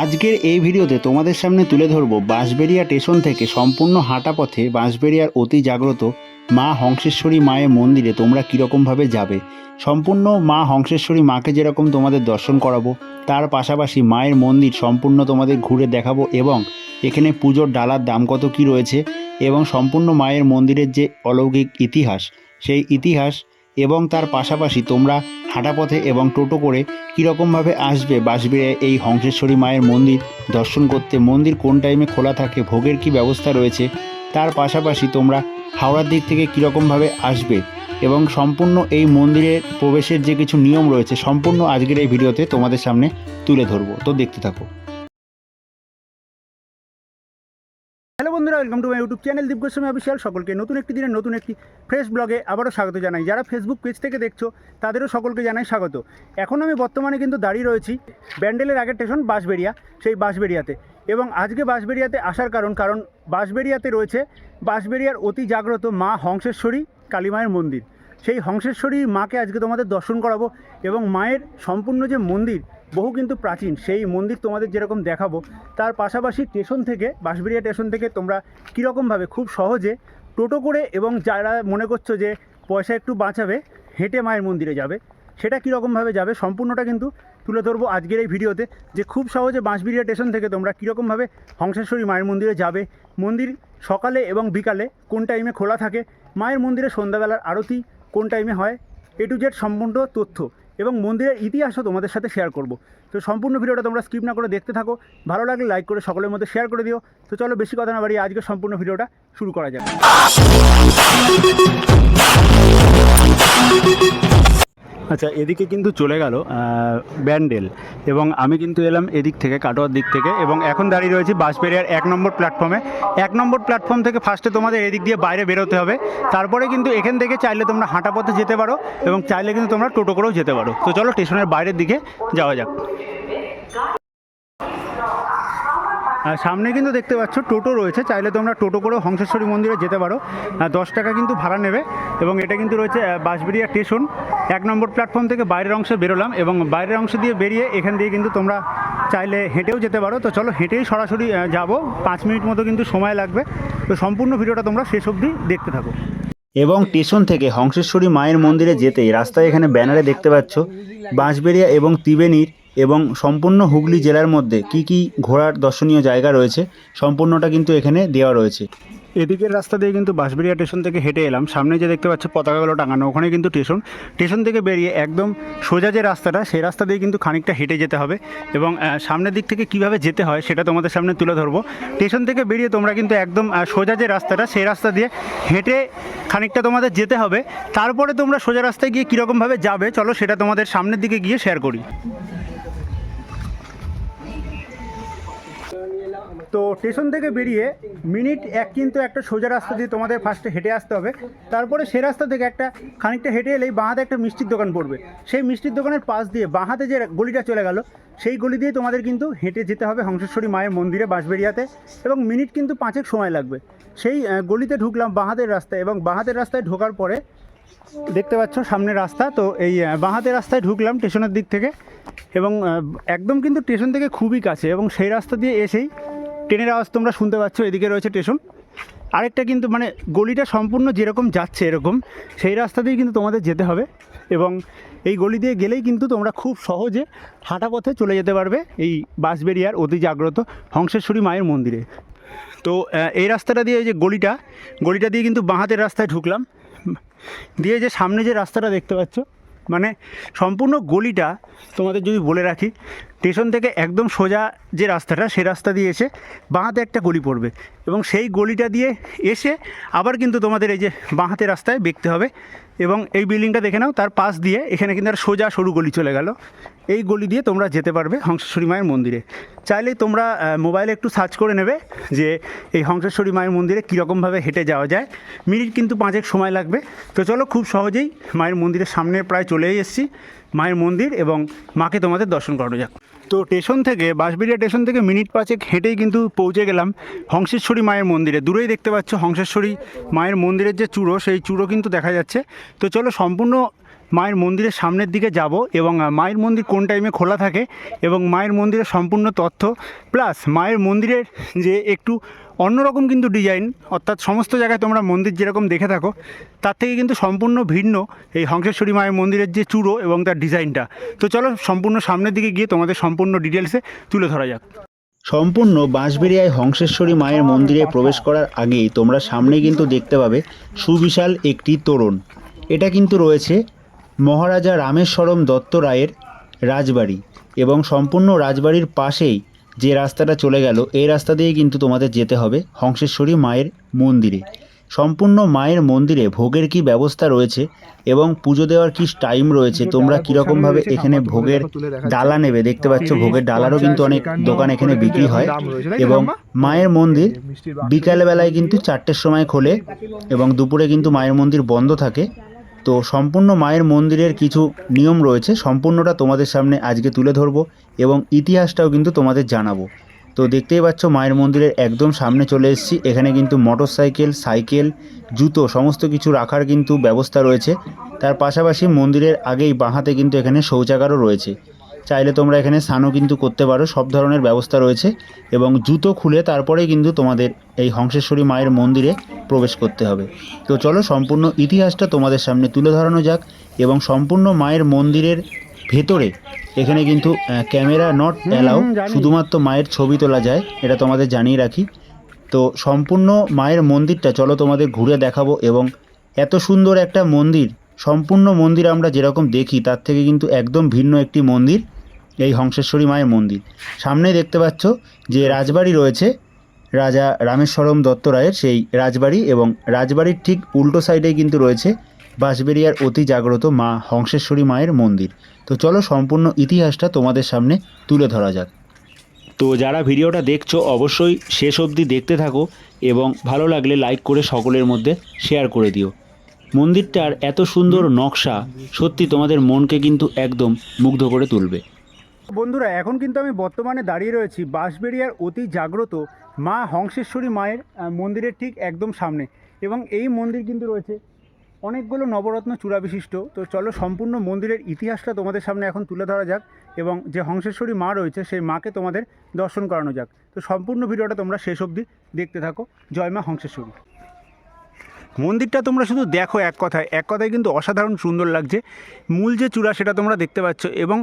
আজকের এই ভিডিওতে তোমাদের সামনে তুলে ধরবো বাঁশবেড়িয়া স্টেশন থেকে সম্পূর্ণ হাঁটা পথে বাঁশবেড়িয়ার অতি জাগ্রত মা হংসেশ্বরী মায়ের মন্দিরে তোমরা কীরকমভাবে যাবে। সম্পূর্ণ মা হংসেশ্বরী মাকে যেরকম তোমাদের দর্শন করাবো, তার পাশাপাশি মায়ের মন্দির সম্পূর্ণ তোমাদের ঘুরে দেখাবো এবং এখানে পুজোর ডালার দাম কত কী রয়েছে এবং সম্পূর্ণ মায়ের মন্দিরের যে অলৌকিক ইতিহাস, সেই ইতিহাস এবং তার পাশাপাশি তোমরা হাঁটাপথে এবং টোটো করে কীরকমভাবে আসবে বাসবে এই হংসেশ্বরী মায়ের মন্দির? দর্শন করতে মন্দির কোন টাইমে খোলা থাকে? ভোগের কি ব্যবস্থা রয়েছে? তার পাশাপাশি তোমরা হাওড়ার দিক থেকে কীরকমভাবে আসবে? এবং সম্পূর্ণ এই মন্দিরের প্রবেশের যে কিছু নিয়ম রয়েছে, সম্পূর্ণ আজকের এই ভিডিওতে তোমাদের সামনে তুলে ধরবো। তো দেখতে থাকো। Welcome to my YouTube channel Deep Goswami official সকলকে নতুন একটি দিনের নতুন একটি ফ্রেশ ব্লগে আবারও স্বাগত জানাই। যারা ফেসবুক পেজ থেকে দেখছ, তাদেরও সকলকে জানাই স্বাগত। এখন আমি বর্তমানে কিন্তু দাঁড়িয়ে রয়েছি ব্যান্ডেলের আগের স্টেশন বাঁশবেড়িয়া, সেই বাঁশবেড়িয়াতে। এবং আজকে বাঁশবেড়িয়াতে আসার কারণ কারণ বাঁশবেড়িয়াতে রয়েছে বাঁশবেড়িয়ার অতি জাগ্রত মা হংসেশ্বরী কালীমায়ের মন্দির। সেই হংসেশ্বরী মাকে আজকে তোমাদের দর্শন করাবো এবং মায়ের সম্পূর্ণ যে মন্দির বহু কিন্তু প্রাচীন। সেই মন্দির তোমাদের যেরকম দেখাবো, তার পাশাপাশি স্টেশন থেকে, বাঁশবেড়িয়া স্টেশন থেকে তোমরা কীরকমভাবে খুব সহজে টোটো করে এবং যারা মনে করছ যে পয়সা একটু বাঁচাবে, হেঁটে মায়ের মন্দিরে যাবে, সেটা কীরকমভাবে যাবে সম্পূর্ণটা কিন্তু তুলে ধরবো আজকের এই ভিডিওতে, যে খুব সহজে বাঁশবেড়িয়া স্টেশন থেকে তোমরা কীরকমভাবে হংসেশ্বরী মায়ের মন্দিরে যাবে, মন্দির সকালে এবং বিকালে কোন টাইমে খোলা থাকে, মায়ের মন্দিরে সন্ধ্যাবেলার আরতি কোন টাইমে হয়, এ টু জেড সম্পূর্ণ তথ্য। এবং মন্দিরের ইতিহাসও তোমাদের সাথে শেয়ার করব। তো সম্পূর্ণ ভিডিওটা তোমরা স্কিপ না করে দেখতে থাকো। ভালো লাগলে লাইক করে সকলের মধ্যে শেয়ার করে দিও। তো চলো বেশি কথা না বাড়ি আজকে সম্পূর্ণ ভিডিওটা শুরু করা যাক। আচ্ছা এদিকে কিন্তু চলে গেল ব্যান্ডেল। এবং আমি কিন্তু এলাম এদিক থেকে, কাটোয়ার দিক থেকে, এবং এখন দাঁড়িয়ে রয়েছি বাঁশবেড়িয়ার এক নম্বর প্ল্যাটফর্মে। এক নম্বর প্ল্যাটফর্ম থেকে ফার্স্টে তোমাদের এদিক দিয়ে বাইরে বেরোতে হবে। তারপরে কিন্তু এখান থেকে চাইলে তোমরা হাঁটা পথে যেতে পারো, এবং চাইলে কিন্তু তোমরা টোটো করেও যেতে পারো। তো চলো স্টেশনের বাইরের দিকে যাওয়া যাক। আর সামনে কিন্তু দেখতে পাচ্ছ টোটো রয়েছে। চাইলে তোমরা টোটো করেও হংসেশ্বরী মন্দিরে যেতে পারো। দশ টাকা কিন্তু ভাড়া নেবে এবং এটা কিন্তু রয়েছে বাঁশবেড়িয়া স্টেশন। এক নম্বর প্ল্যাটফর্ম থেকে বাইরের অংশে বেরোলাম এবং বাইরের অংশ দিয়ে বেরিয়ে এখান দিয়ে কিন্তু তোমরা চাইলে হেঁটেও যেতে পারো। তো চলো হেঁটেই সরাসরি যাব। পাঁচ মিনিট মতো কিন্তু সময় লাগবে। তো সম্পূর্ণ ভিডিওটা তোমরা শেষ অবধি দেখতে থাকো। এবং স্টেশন থেকে হংসেশ্বরী মায়ের মন্দিরে যেতেই রাস্তায় এখানে ব্যানারে দেখতে পাচ্ছ বাঁশবেড়িয়া এবং ত্রিবেণীর এবং সম্পূর্ণ হুগলি জেলার মধ্যে কি কি ঘোরার দর্শনীয় জায়গা রয়েছে, সম্পূর্ণটা কিন্তু এখানে দেওয়া রয়েছে। এদিকের রাস্তা দিয়ে কিন্তু বাঁশবেড়িয়া স্টেশন থেকে হেঁটে এলাম। সামনে যে দেখতে পাচ্ছ পতাকাগুলো টাঙানো, ওখানে কিন্তু স্টেশন। স্টেশন থেকে বেরিয়ে একদম সোজা যে রাস্তাটা, সেই রাস্তা দিয়ে কিন্তু খানিকটা হেঁটে যেতে হবে এবং সামনের দিক থেকে কীভাবে যেতে হয় সেটা তোমাদের সামনে তুলে ধরবো। স্টেশন থেকে বেরিয়ে তোমরা কিন্তু একদম সোজা যে রাস্তাটা, সেই রাস্তা দিয়ে হেঁটে খানিকটা তোমাদের যেতে হবে। তারপরে তোমরা সোজা রাস্তায় গিয়ে কীরকমভাবে যাবে, চলো সেটা তোমাদের সামনের দিকে গিয়ে শেয়ার করি। তো স্টেশন থেকে বেরিয়ে মিনিট এক কিন্তু একটা সোজা রাস্তা দিয়ে তোমাদের ফার্স্টে হেঁটে আসতে হবে। তারপরে সে রাস্তা থেকে একটা খানিকটা হেঁটে এলেই বাঁহাতে একটা মিষ্টির দোকান পড়বে। সেই মিষ্টির দোকানের পাশ দিয়ে বাঁহাতে যে গলিটা চলে গেল সেই গলি দিয়ে তোমাদের কিন্তু হেঁটে যেতে হবে হংসেশ্বরী মায়ের মন্দিরে বাঁশবেড়িয়াতে এবং মিনিট কিন্তু পাঁচেক সময় লাগবে। সেই গলিতে ঢুকলাম বাঁহাতের রাস্তায় এবং বাঁহাতের রাস্তায় ঢোকার পরে দেখতে পাচ্ছ সামনে রাস্তা। তো এই আহ, বাঁহাতে রাস্তায় ঢুকলাম স্টেশনের দিক থেকে এবং একদম কিন্তু স্টেশন থেকে খুবই কাছে এবং সেই রাস্তা দিয়ে এসেই ট্রেনের আওয়াজ তোমরা শুনতে পাচ্ছ, এদিকে রয়েছে স্টেশন। আরেকটা কিন্তু মানে গলিটা সম্পূর্ণ যেরকম যাচ্ছে এরকম, সেই রাস্তা দিয়ে কিন্তু তোমাদের যেতে হবে এবং এই গলি দিয়ে গেলেই কিন্তু তোমরা খুব সহজে হাঁটা পথে চলে যেতে পারবে এই বাঁশবেড়িয়ার অতি জাগ্রত হংসেশ্বরী মায়ের মন্দিরে। তো এই রাস্তাটা দিয়ে যে গলিটা গলিটা দিয়ে কিন্তু বাঁহাতের রাস্তায় ঢুকলাম। দিয়ে যে সামনে যে রাস্তাটা দেখতে পাচ্ছ মানে সম্পূর্ণ গলিটা তোমাদের যদি বলে রাখি স্টেশন থেকে একদম সোজা যে রাস্তাটা সেই রাস্তা দিয়ে এসে বাঁহাতে একটা গলি পড়বে। এবং সেই গলিটা দিয়ে এসে আবার কিন্তু তোমাদের এই যে বাঁহাতে রাস্তায় দেখতে হবে। এবং এই বিল্ডিংটা দেখে নাও, তার পাশ দিয়ে এখানে কিন্তু আর সোজা সরু গলি চলে গেল। এই গলি দিয়ে তোমরা যেতে পারবে হংসেশ্বরী মায়ের মন্দিরে। চাইলে তোমরা মোবাইলে একটু সার্চ করে নেবে যে এই হংসেশ্বরী মায়ের মন্দিরে কীরকমভাবে হেঁটে যাওয়া যায়। মিনিট কিন্তু পাঁচেক সময় লাগবে। তো চলো খুব সহজেই মায়ের মন্দিরের সামনে প্রায় চলেই এসেছি। মায়ের মন্দির এবং মাকে তোমাদের দর্শন করানো যাক। তো স্টেশন থেকে, বাঁশবেড়িয়া স্টেশন থেকে মিনিট পাঁচেক হেঁটেই কিন্তু পৌঁছে গেলাম হংসেশ্বরী মায়ের মন্দিরে। দূরেই দেখতে পাচ্ছ হংসেশ্বরী মায়ের মন্দিরের যে চূড়ো, সেই চূড়ো কিন্তু দেখা যাচ্ছে। তো চলো সম্পূর্ণ মায়ের মন্দিরের সামনের দিকে যাব এবং মায়ের মন্দির কোন টাইমে খোলা থাকে এবং মায়ের মন্দিরের সম্পূর্ণ তথ্য প্লাস মায়ের মন্দিরের যে একটু অন্যরকম কিন্তু ডিজাইন অর্থাৎ সমস্ত জায়গায় তোমরা মন্দির যেরকম দেখে থাকো, তার থেকে কিন্তু সম্পূর্ণ ভিন্ন এই হংসেশ্বরী মায়ের মন্দিরের যে চূড়ো এবং তার ডিজাইনটা তো চলো সম্পূর্ণ সামনের দিকে গিয়ে তোমাদের সম্পূর্ণ ডিটেলসে তুলে ধরা যাক। সম্পূর্ণ বাঁশবেড়িয়ায় হংসেশ্বরী মায়ের মন্দিরে প্রবেশ করার আগেই তোমরা সামনে কিন্তু দেখতে পাবে সুবিশাল একটি তোরণ। এটা কিন্তু রয়েছে মহারাজা রামেশ্বরম দত্ত রায়ের রাজবাড়ি এবং সম্পূর্ণ রাজবাড়ির পাশেই যে রাস্তাটা চলে গেল এই রাস্তা দিয়ে কিন্তু তোমাদের যেতে হবে হংসেশ্বরী মায়ের মন্দিরে। সম্পূর্ণ মায়ের মন্দিরে ভোগের কি ব্যবস্থা রয়েছে এবং পুজো দেওয়ার কি টাইম রয়েছে? তোমরা কীরকমভাবে এখানে ভোগের ডালা নেবে? দেখতে পাচ্ছ ভোগের ডালারও কিন্তু অনেক দোকান এখানে বিক্রি হয় এবং মায়ের মন্দির বিকালবেলায় কিন্তু চারটের সময় খোলে এবং দুপুরে কিন্তু মায়ের মন্দির বন্ধ থাকে। তো সম্পূর্ণ মায়ের মন্দিরের কিছু নিয়ম রয়েছে। সম্পূর্ণটা তোমাদের সামনে আজকে তুলে ধরবো এবং ইতিহাসটাও কিন্তু তোমাদের জানাব। তো দেখতেই পাচ্ছ, মায়ের মন্দিরের একদম সামনে চলে এসেছি। এখানে কিন্তু মোটর সাইকেল সাইকেল, জুতো সমস্ত কিছু রাখার কিন্তু ব্যবস্থা রয়েছে। তার পাশাপাশি মন্দিরের আগেই বাঁহাতে কিন্তু এখানে শৌচাগারও রয়েছে। চাইলে তোমরা এখানে স্নানও কিন্তু করতে পারো সব ধরনের ব্যবস্থা রয়েছে এবং জুতো খুলে তারপরেই কিন্তু তোমাদের এই হংসেশ্বরী মায়ের মন্দিরে প্রবেশ করতে হবে। তো চলো সম্পূর্ণ ইতিহাসটা তোমাদের সামনে তুলে ধরানো যাক এবং সম্পূর্ণ মায়ের মন্দিরের ভেতরে এখানে কিন্তু ক্যামেরা নট অ্যালাউ শুধুমাত্র মায়ের ছবি তোলা যায় এটা তোমাদের জানিয়ে রাখি। তো সম্পূর্ণ মায়ের মন্দিরটা চলো তোমাদের ঘুরে দেখাবো এবং এত সুন্দর একটা মন্দির সম্পূর্ণ মন্দির আমরা যেরকম দেখি তার থেকে কিন্তু একদম ভিন্ন একটি মন্দির। এই হংসেশ্বরী মায়ের মন্দির। সামনে দেখতে পাচ্ছ যে রাজবাড়ি রয়েছে রাজা রামেশ্বরম দত্ত রায়ের সেই রাজবাড়ি এবং রাজবাড়ির ঠিক উল্টো সাইডেই কিন্তু রয়েছে বাঁশবেড়িয়ার অতি জাগ্রত মা হংসেশ্বরী মায়ের মন্দির। তো চলো সম্পূর্ণ ইতিহাসটা তোমাদের সামনে তুলে ধরা যাক। তো যারা ভিডিওটা দেখছ অবশ্যই শেষ অবধি দেখতে থাকো এবং ভালো লাগলে লাইক করে সকলের মধ্যে শেয়ার করে দিও। মন্দিরটার এত সুন্দর নকশা সত্যি তোমাদের মনকে কিন্তু একদম মুগ্ধ করে তুলবে। বন্ধুরা, এখন কিন্তু আমি বর্তমানে দাঁড়িয়ে রয়েছি বাঁশবেড়িয়ার অতি জাগ্রত মা হংসেশ্বরী মায়ের মন্দিরের ঠিক একদম সামনে। এবং এই মন্দির কিন্তু রয়েছে অনেকগুলো নবরত্ন চূড়া বিশিষ্ট তো চলো সম্পূর্ণ মন্দিরের ইতিহাসটা তোমাদের সামনে এখন তুলে ধরা যাক এবং যে হংসেশ্বরী মা রয়েছে সেই মাকে তোমাদের দর্শন করানো যাক। তো সম্পূর্ণ ভিডিওটা তোমরা শেষ অবধি দেখতে থাকো। জয় মা হংসেশ্বরী। মন্দিরটা তোমরা শুধু দেখো এক কথায়। এক কথায় কিন্তু অসাধারণ সুন্দর লাগছে। মূল যে চূড়া সেটা তোমরা দেখতে পাচ্ছ এবং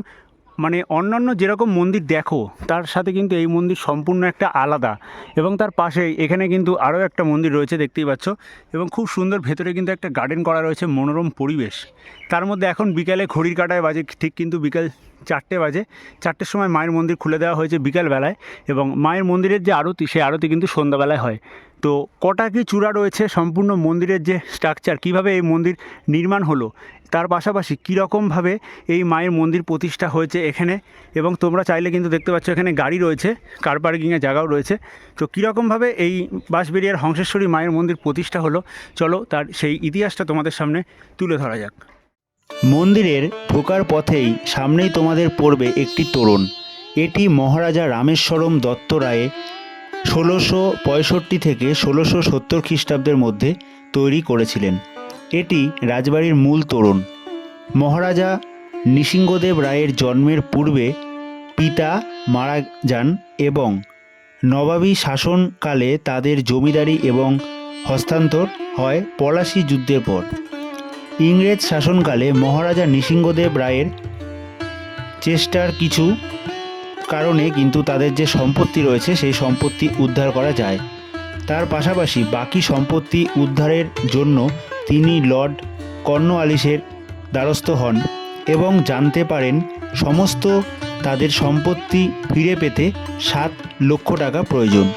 মানে অন্যান্য যেরকম মন্দির দেখো, তার সাথে কিন্তু এই মন্দির সম্পূর্ণ একটা আলাদা। এবং তার পাশে এখানে কিন্তু আরও একটা মন্দির রয়েছে, দেখতেই পাচ্ছ। এবং খুব সুন্দর ভেতরে কিন্তু একটা গার্ডেন করা রয়েছে, মনোরম পরিবেশ। তার মধ্যে এখন বিকালে ঘড়ির কাটায় বাজে, ঠিক কিন্তু বিকাল চারটে বাজে। চারটের সময় মায়ের মন্দির খুলে দেওয়া হয়েছে বিকালবেলায় এবং মায়ের মন্দিরের যে আরতি, সেই আরতি কিন্তু সন্ধ্যাবেলায় হয়। তো কটা কি চূড়া রয়েছে, সম্পূর্ণ মন্দিরের যে স্ট্রাকচার কীভাবে এই মন্দির নির্মাণ হলো, তার পাশাপাশি কীরকমভাবে এই মায়ের মন্দির প্রতিষ্ঠা হয়েছে এখানে? এবং তোমরা চাইলে কিন্তু দেখতে পাচ্ছ এখানে গাড়ি রয়েছে কার পার্কিংয়ের জায়গাও রয়েছে। তো কীরকমভাবে এই বাঁশবেড়িয়ার হংসেশ্বরী মায়ের মন্দির প্রতিষ্ঠা হলো, চলো তার সেই ইতিহাসটা তোমাদের সামনে তুলে ধরা যাক। মন্দিরের ঢোকার পথেই সামনেই তোমাদের পড়বে একটি তোরণ। এটি মহারাজা রামেশ্বরম দত্ত রায়ে ষোলোশো পঁয়ষট্টি থেকে ষোলোশো সত্তর খ্রিস্টাব্দের মধ্যে তৈরি করেছিলেন। এটি রাজবাড়ির মূল তোরণ। মহারাজা নৃসিংহদেব রায়ের জন্মের পূর্বে পিতা মারা যান এবং নবাবী শাসনকালে তাদের জমিদারি এবং হস্তান্তর হয় পলাশী যুদ্ধের পর। ইংরেজ শাসনকালে মহারাজা নৃসিংহদেব রায়ের চেষ্টার কিছু কারণে কিন্তু তাদের যে সম্পত্তি রয়েছে, সেই সম্পত্তি উদ্ধার করা যায়। তার পাশাপাশি বাকি সম্পত্তি উদ্ধারের জন্য তিনি লর্ড কর্নওয়ালিসের দ্বারস্থ হন এবং জানতে পারেন সমস্ত তাদের সম্পত্তি ফিরে পেতে সাত লক্ষ টাকা প্রয়োজন।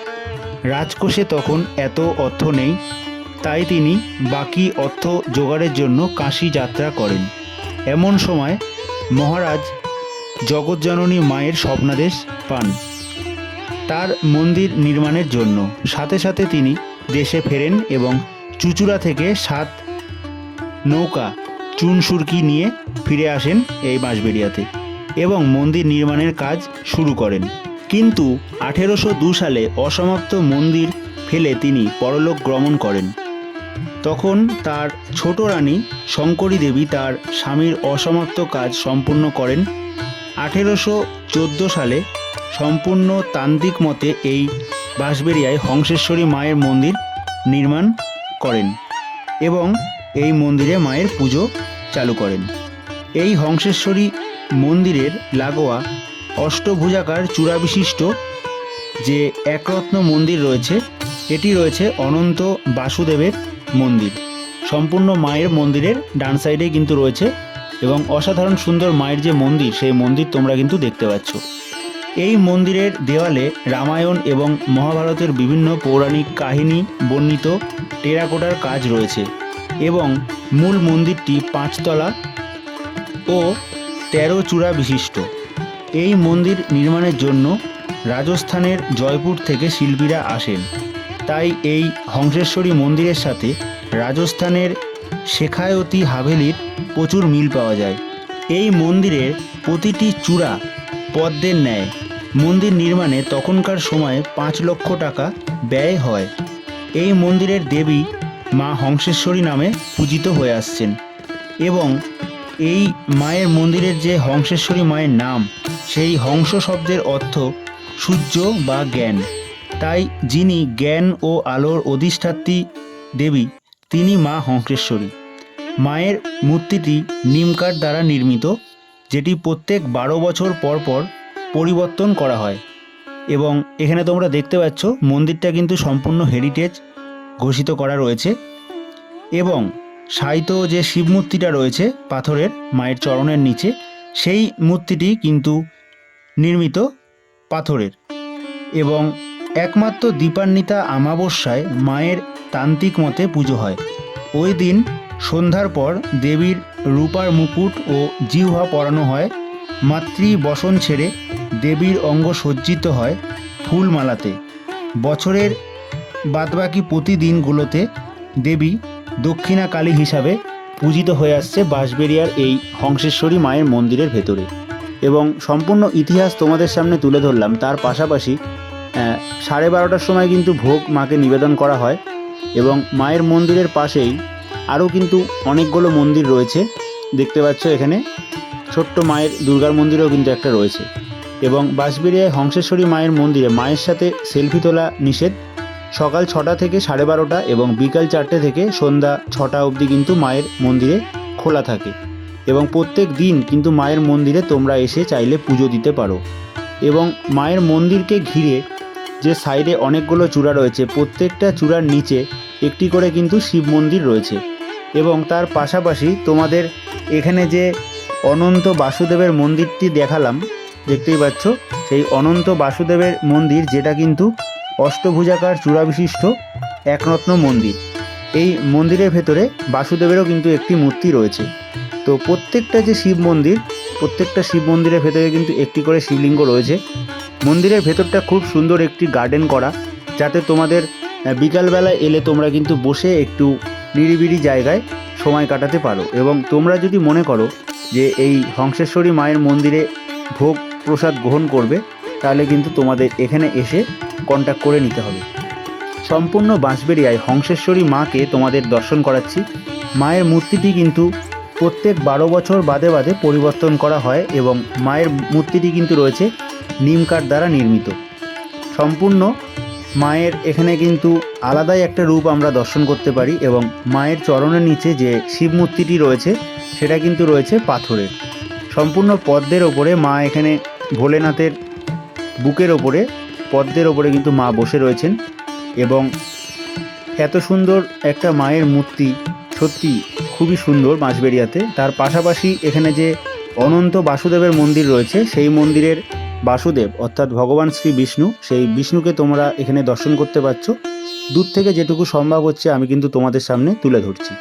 রাজকোষে তখন এত অর্থ নেই। তাই তিনি বাকি অর্থ জোগাড়ের জন্য কাশি যাত্রা করেন। এমন সময় মহারাজ জগৎজননী মায়ের স্বপ্নাদেশ পান। তার মন্দির নির্মাণের জন্য। সাথে সাথে তিনি দেশে ফেরেন এবং চুচুড়া থেকে সাত নৌকা, চুন সুরকি নিয়ে ফিরে আসেন এই বাঁশবেড়িয়াতে এবং মন্দির নির্মাণের কাজ শুরু করেন। কিন্তু আঠেরোশো সালে অসমাপ্ত মন্দির ফেলে তিনি পরলোক গমন করেন। তখন তার ছোট রানী শঙ্করী দেবী তার স্বামীর অসমাপ্ত কাজ সম্পূর্ণ করেন। আঠেরোশো চোদ্দ সালে সম্পূর্ণ তান্ত্রিক মতে এই বাঁশবেড়িয়ায় হংসেশ্বরী মায়ের মন্দির নির্মাণ করেন এবং এই মন্দিরে মায়ের পুজো চালু করেন। এই হংসেশ্বরী মন্দিরের লাগোয়া অষ্টভুজাকার চূড়াবিশিষ্ট যে একরত্ন মন্দির রয়েছে, এটি রয়েছে অনন্ত বাসুদেবের মন্দির। সম্পূর্ণ মায়ের মন্দিরের ডান সাইডে কিন্তু রয়েছে এবং অসাধারণ সুন্দর মায়ের যে মন্দির, সেই মন্দির তোমরা কিন্তু দেখতে পাচ্ছ। এই মন্দিরের দেওয়ালে রামায়ণ এবং মহাভারতের বিভিন্ন পৌরাণিক কাহিনী বর্ণিত টেরাকোটার কাজ রয়েছে এবং মূল মন্দিরটি পাঁচতলা ও তেরো চূড়া বিশিষ্ট। এই মন্দির নির্মাণের জন্য রাজস্থানের জয়পুর থেকে শিল্পীরা আসেন। তাই এই হংসেশ্বরী মন্দিরের সাথে রাজস্থানের শেখায়তী হাভেলির প্রচুর মিল পাওয়া যায়। এই মন্দিরের প্রতিটি চূড়া পদ্মের ন্যায়। মন্দির নির্মাণে তখনকার সময়ে পাঁচ লক্ষ টাকা ব্যয় হয়। এই মন্দিরের দেবী মা হংসেশ্বরী নামে পূজিত হয়ে আসছেন এবং এই মায়ের মন্দিরের যে হংসেশ্বরী মায়ের নাম, সেই হংস শব্দের অর্থ সূর্য বা জ্ঞান। তাই যিনি জ্ঞান ও আলোর অধিষ্ঠাত্রী দেবী, তিনি মা হংকেশ্বরী। মায়ের মূর্তিটি নিমকাঠ দ্বারা নির্মিত, যেটি প্রত্যেক বারো বছর পর পর পরিবর্তন করা হয়। এবং এখানে তোমরা দেখতে পাচ্ছ, মন্দিরটা কিন্তু সম্পূর্ণ হেরিটেজ ঘোষিত করা রয়েছে। এবং সাহিত্য যে শিব মূর্তিটা রয়েছে, পাথরের, মায়ের চরণের নিচে, সেই মূর্তিটি কিন্তু নির্মিত পাথরের। এবং একমাত্র দীপান্বিতা আমাবস্যায় মায়ের তান্ত্রিক মতে পুজো হয়। ওই দিন সন্ধ্যার পর দেবীর রূপার মুকুট ও জিহ্বা পরানো হয়। মাতৃ বসন ছেড়ে দেবীর অঙ্গ সজ্জিত হয় ফুলমালাতে। বছরের বাদবাকি প্রতিদিনগুলোতে দেবী দক্ষিণা কালী হিসাবে পূজিত হয়ে আসছে বাঁশবেড়িয়ার এই হংসেশ্বরী মায়ের মন্দিরের ভেতরে। এবং সম্পূর্ণ ইতিহাস তোমাদের সামনে তুলে ধরলাম। তার পাশাপাশি সাড়ে বারোটার সময় কিন্তু ভোগ মাকে নিবেদন করা হয় এবং মায়ের মন্দিরের পাশেই আরও কিন্তু অনেকগুলো মন্দির রয়েছে। দেখতে পাচ্ছ এখানে ছোট্ট মায়ের দুর্গার মন্দিরও কিন্তু একটা রয়েছে এবং বাঁশবেড়িয়ায় হংসেশ্বরী মায়ের মন্দিরে মায়ের সাথে সেলফি তোলা নিষেধ। সকাল ছটা থেকে সাড়ে বারোটা এবং বিকাল চারটে থেকে সন্ধ্যা ছটা অবধি কিন্তু মায়ের মন্দিরে খোলা থাকে এবং প্রত্যেক দিন কিন্তু মায়ের মন্দিরে তোমরা এসে চাইলে পুজো দিতে পারো এবং মায়ের মন্দিরকে ঘিরে যে সাইডে অনেকগুলো চূড়া রয়েছে, প্রত্যেকটা চূড়ার নিচে একটি করে কিন্তু শিব মন্দির রয়েছে। এবং তার পাশাপাশি তোমাদের এখানে যে অনন্ত বাসুদেবের মন্দিরটি দেখালাম, দেখতেই পাচ্ছ, সেই অনন্ত বাসুদেবের মন্দির, যেটা কিন্তু অষ্টভুজাকার চূড়া বিশিষ্ট একরত্ন মন্দির। এই মন্দিরের ভেতরে বাসুদেবেরও কিন্তু একটি মূর্তি রয়েছে। তো প্রত্যেকটা যে শিব মন্দির, প্রত্যেকটা শিব মন্দিরের ভেতরে কিন্তু একটি করে শিবলিঙ্গ রয়েছে। মন্দিরের ভেতরটা খুব সুন্দর একটি গার্ডেন করা, যাতে তোমাদের বিকালবেলা এলে তোমরা কিন্তু বসে একটু নিরিবিলি জায়গায় সময় কাটাতে পারো। এবং তোমরা যদি মনে করো যে এই হংসেশ্বরী মায়ের মন্দিরে ভোগ প্রসাদ গ্রহণ করবে, তাহলে কিন্তু তোমাদের এখানে এসে কন্ট্যাক্ট করে নিতে হবে। সম্পূর্ণ বাঁশবেড়িয়ায় হংসেশ্বরী মাকে তোমাদের দর্শন করাচ্ছি। মায়ের মূর্তিটি কিন্তু প্রত্যেক বারো বছর বাদে বাদে পরিবর্তন করা হয় এবং মায়ের মূর্তিটি কিন্তু রয়েছে নিম কাঠ দ্বারা নির্মিত। সম্পূর্ণ মায়ের এখানে কিন্তু আলাদাই একটা রূপ আমরা দর্শন করতে পারি এবং মায়ের চরণের নিচে যে শিব মূর্তিটি রয়েছে, সেটা কিন্তু রয়েছে পাথরের। সম্পূর্ণ পদ্মের ওপরে মা এখানে ভোলেনাথের বুকের ওপরে, পদ্মের ওপরে কিন্তু মা বসে রয়েছেন এবং এত সুন্দর একটা মায়ের মূর্তি সত্যি খুবই সুন্দর মাঝবেরিয়াতে তার পাশাপাশি এখানে যে অনন্ত বাসুদেবের মন্দির রয়েছে, সেই মন্দিরের বাসুদেব, অর্থাৎ ভগবান শ্রী বিষ্ণু, সেই বিষ্ণুকে তোমরা এখানে দর্শন করতে পারছ। দূর থেকে যেটুকু সম্ভব হচ্ছে আমি কিন্তু তোমাদের সামনে তুলে ধরছি।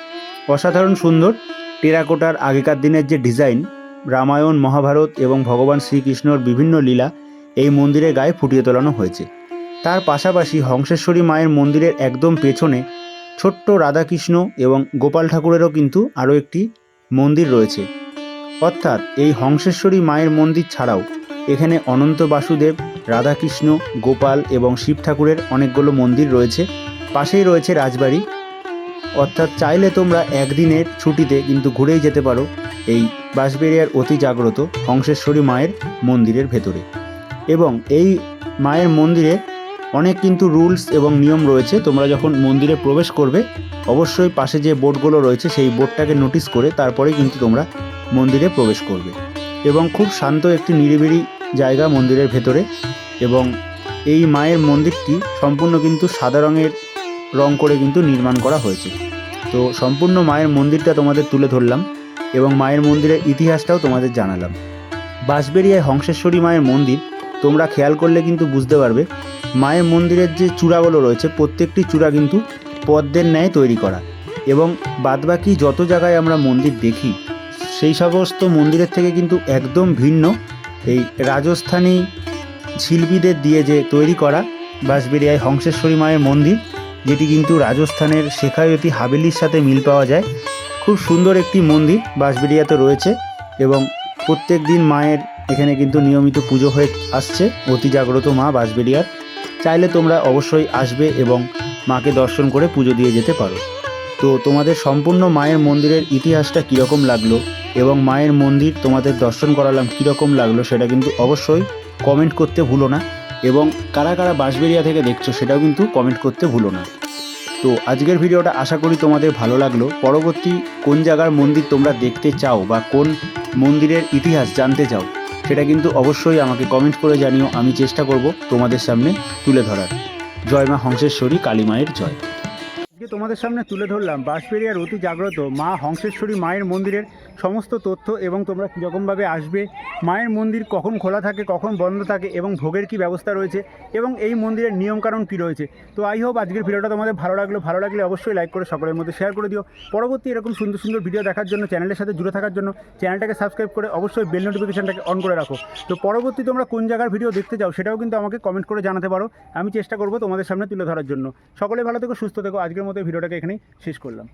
অসাধারণ সুন্দর টেরাকোটার আগেকার দিনের যে ডিজাইন, রামায়ণ, মহাভারত এবং ভগবান শ্রীকৃষ্ণর বিভিন্ন লীলা এই মন্দিরের গায়ে ফুটিয়ে তোলানো হয়েছে। তার পাশাপাশি হংসেশ্বরী মায়ের মন্দিরের একদম পেছনে ছোট্ট রাধাকৃষ্ণ এবং গোপাল ঠাকুরেরও কিন্তু আরও একটি মন্দির রয়েছে। অর্থাৎ এই হংসেশ্বরী মায়ের মন্দির ছাড়াও এখানে অনন্ত বাসুদেব, রাধাকৃষ্ণ, গোপাল এবং শিব ঠাকুরের অনেকগুলো মন্দির রয়েছে। পাশেই রয়েছে রাজবাড়ি। অর্থাৎ চাইলে তোমরা একদিনের ছুটিতে কিন্তু ঘুরেই যেতে পারো এই বাঁশবেড়িয়ার অতি জাগ্রত হংসেশ্বরী মায়ের মন্দিরের ভেতরে। এবং এই মায়ের মন্দিরে অনেক কিন্তু রুলস এবং নিয়ম রয়েছে। তোমরা যখন মন্দিরে প্রবেশ করবে, অবশ্যই পাশে যে বোর্ডগুলো রয়েছে, সেই বোর্ডটাকে নোটিস করে তারপরে কিন্তু তোমরা মন্দিরে প্রবেশ করবে। এবং খুব শান্ত একটি নিরিবিড়ি জায়গা মন্দিরের ভেতরে। এবং এই মায়ের মন্দিরটি সম্পূর্ণ কিন্তু সাদা রঙের রং করে কিন্তু নির্মাণ করা হয়েছে। তো সম্পূর্ণ মায়ের মন্দিরটা তোমাদের তুলে ধরলাম এবং মায়ের মন্দিরের ইতিহাসটাও তোমাদের জানালাম। বাঁশবেড়িয়ায় হংসেশ্বরী মায়ের মন্দির, তোমরা খেয়াল করলে কিন্তু বুঝতে পারবে, মায়ের মন্দিরের যে চূড়াগুলো রয়েছে, প্রত্যেকটি চূড়া কিন্তু পদ্মের ন্যায় তৈরি করা। এবং বাদবাকি যত জায়গায় আমরা মন্দির দেখি সেই সমস্ত মন্দিরের থেকে কিন্তু একদম ভিন্ন। এই রাজস্থানী শিল্পীদের দিয়ে যে তৈরি করা বাঁশবেড়িয়ায় হংসেশ্বরী মায়ের মন্দির, যেটি কিন্তু রাজস্থানের শেখায়তী হাবেলির সাথে মিল পাওয়া যায়। খুব সুন্দর একটি মন্দির বাঁশবেড়িয়াতে রয়েছে এবং প্রত্যেক দিন মায়ের এখানে কিন্তু নিয়মিত পুজো হয়ে আসছে। অতি জাগ্রত মা বাঁশবেড়িয়ার। চাইলে তোমরা অবশ্যই আসবে এবং মাকে দর্শন করে পুজো দিয়ে যেতে পারো। তো তোমাদের সম্পূর্ণ মায়ের মন্দিরের ইতিহাসটা কীরকম লাগল? এবং মায়ের মন্দির তোমাদের দর্শন করালাম, কীরকম লাগল সেটা কিন্তু অবশ্যই কমেন্ট করতে ভুলো না। এবং কারা কারা বাঁশবেড়িয়া থেকে দেখছ সেটাও কিন্তু কমেন্ট করতে ভুলো না। তো আজকের ভিডিওটা আশা করি তোমাদের ভালো লাগল। পরবর্তী কোন জায়গার মন্দির তোমরা দেখতে চাও বা কোন মন্দিরের ইতিহাস জানতে চাও, সেটা কিন্তু অবশ্যই আমাকে কমেন্ট করে জানিও। আমি চেষ্টা করব তোমাদের সামনে তুলে ধরার। জয় মা হংসেশ্বরী, কালী মায়ের জয়। আজকে তোমাদের সামনে তুলে ধরলাম। বাঁশবেড়িয়ার অতি জাগ্রত মা হংসেশ্বরী মায়ের মন্দিরের সমস্ত তথ্য এবং তোমরা কীরকমভাবে আসবে, মায়ের মন্দির কখন খোলা থাকে, কখন বন্ধ থাকে এবং ভোগের কী ব্যবস্থা রয়েছে এবং এই মন্দিরের নিয়মকানুন কী রয়েছে। তো আই হোপ আজকের ভিডিওটা তোমাদের ভালো লাগল। ভালো লাগলে অবশ্যই লাইক করে সকলের মধ্যে শেয়ার করে দিও। পরবর্তী এরকম সুন্দর সুন্দর ভিডিও দেখার জন্য চ্যানেলের সাথে জুড়ে থাকার জন্য চ্যানেলটাকে সাবস্ক্রাইব করে অবশ্যই বেল নোটিফিকেশনটাকে অন করে রাখো। তো পরবর্তী তোমরা কোন জায়গার ভিডিও দেখতে চাও সেটাও কিন্তু আমাকে কমেন্ট করে জানাতে পারো। আমি চেষ্টা করব তোমাদের সামনে তুলে ধরার জন্য। সকলে ভালো থেকো, সুস্থ থেকো। আজকের মতো ভিডিওটাকে এখানেই শেষ করলাম।